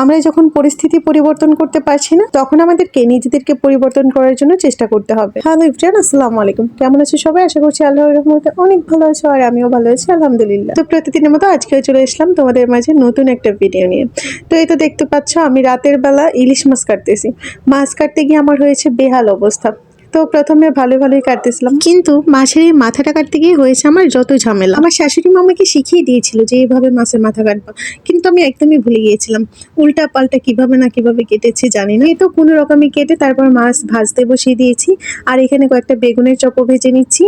আমরা যখন পরিস্থিতি পরিবর্তন করতে পারছি না, তখন আমাদেরকে নিজেদেরকে পরিবর্তন করার জন্য চেষ্টা করতে হবে। হ্যালো ইফরান আসসালামু আলাইকুম। কেমন আছো সবাই? আশা করছি আল্লাহর রহমতে অনেক ভালো আছো আর আমিও ভালো আছি, আলহামদুলিল্লাহ। তো প্রতিদিনের মতো আজকেও চলে এসলাম তোমাদের মাঝে নতুন একটা ভিডিও নিয়ে। তো এই তো দেখতে পাচ্ছ, আমি রাতের বেলা ইলিশ মাছ কাটতেছি। মাছ কাটতে গিয়ে আমার হয়েছে বেহাল অবস্থা। তো প্রথমে ভালো ভালোই কাটতেছিলাম। কিন্তু মাছের এই মাথাটা কাটতে গিয়ে হয়েছে আমার যত ঝামেলা। আমার শাশুড়ি মা আমাকে শিখিয়ে দিয়েছিল যে এইভাবে মাছের মাথা কাটবো। কিন্তু আমি একদমই ভুলে গিয়েছিলাম উল্টা পাল্টা কীভাবে না কীভাবে কেটেছি জানি না। এই তো কোনো রকমই কেটে তারপর মাছ ভাজতে বসিয়ে দিয়েছি। আর এখানে কয়েকটা বেগুনের চপ ভেজে নিচ্ছি।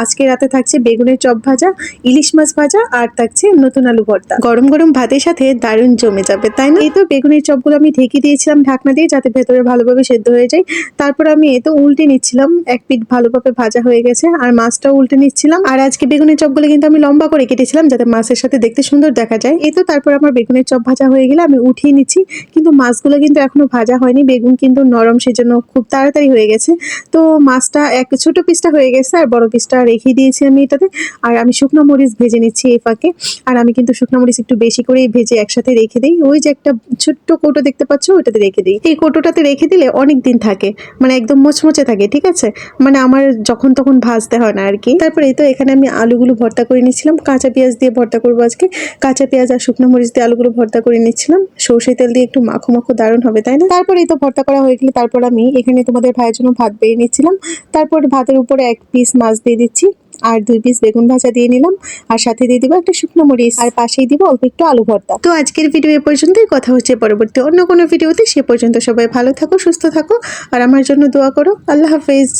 আজকে রাতে থাকছে বেগুনের চপ ভাজা, ইলিশ মাছ ভাজা আর থাকছে নতুন আলু ভর্তা। গরম গরম ভাতের সাথে দারুণ জমে যাবে, তাই না? এই তো বেগুনের চপগুলো আমি ঢেকে দিয়েছিলাম ঢাকনা দিয়ে যাতে ভেতরে ভালোভাবে সেদ্ধ হয়ে যায়। তারপর আমি এ তো উল্টে নিচ্ছিলাম, এক পিঠ ভালোভাবে ভাজা হয়ে গেছে আর মাছটাও উল্টে নিচ্ছিলাম। আর আজকে বেগুনের চপগুলো কিন্তু আমি লম্বা করে কেটেছিলাম যাতে মাছের সাথে দেখতে সুন্দর দেখা যায়। এই তো তারপর আমার বেগুনের চপ ভাজা হয়ে গেলে আমি উঠিয়ে নিচ্ছি, কিন্তু মাছগুলো কিন্তু এখনও ভাজা হয়নি। বেগুন কিন্তু নরম, সেজন্য খুব তাড়াতাড়ি হয়ে গেছে। তো মাছটা এক ছোট পিসটা হয়ে গেছে আর বড় পিসটা রেখে দিয়েছি আমি এটাতে। আর আমি শুকনো মরিচ ভেজে নিচ্ছি এই ফাঁকে। আর আমি কিন্তু শুকনো মরিচ একটু বেশি করেই ভেজে একসাথে রেখে দিই। ওই যে একটা ছোট্ট কৌটো দেখতে পাচ্ছ, ওটাতে রেখে দিই। এই কৌটোটাতে রেখে দিলে অনেক দিন থাকে। মানে একদম মোচমোচে থাকে, ঠিক আছে? মানে আমার যখন তখন ভাজতে হয় না আর কি। তারপরে তো এখানে আমি আলুগুলো ভর্তা করে নিচ্ছিলাম। কাঁচা পেঁয়াজ দিয়ে ভর্তা করব আজকে। কাঁচা পেঁয়াজ আর শুকনো মরিচ দিয়ে আলুগুলো ভর্তা করে নিচ্ছিলাম। সর্ষে তেল দিয়ে একটু মাখো মাখো দারুণ হবে, তাই না? তারপরে তো ভর্তা করা হয়ে গেলে তারপর আমি এখানে তোমাদের ভাইয়ের জন্য ভাত বেড়ে নিচ্ছিলাম। তারপর ভাতের উপরে এক পিস মাছ দিয়ে দিচ্ছি। আর দুই পিস বেগুন ভাজা দিয়ে নিলাম। আর সাথে দিয়ে দিব একটা শুকনো মরিচ। আর পাশেই দিব অল্প একটু আলু ভর্তা। তো আজকের ভিডিও এ পর্যন্তই। কথা হচ্ছে পরবর্তী অন্য কোনো ভিডিওতে সে পর্যন্ত সবাই ভালো থাকো, সুস্থ থাকো। আর আমার জন্য দোয়া করো। আল্লাহ হাফেজ।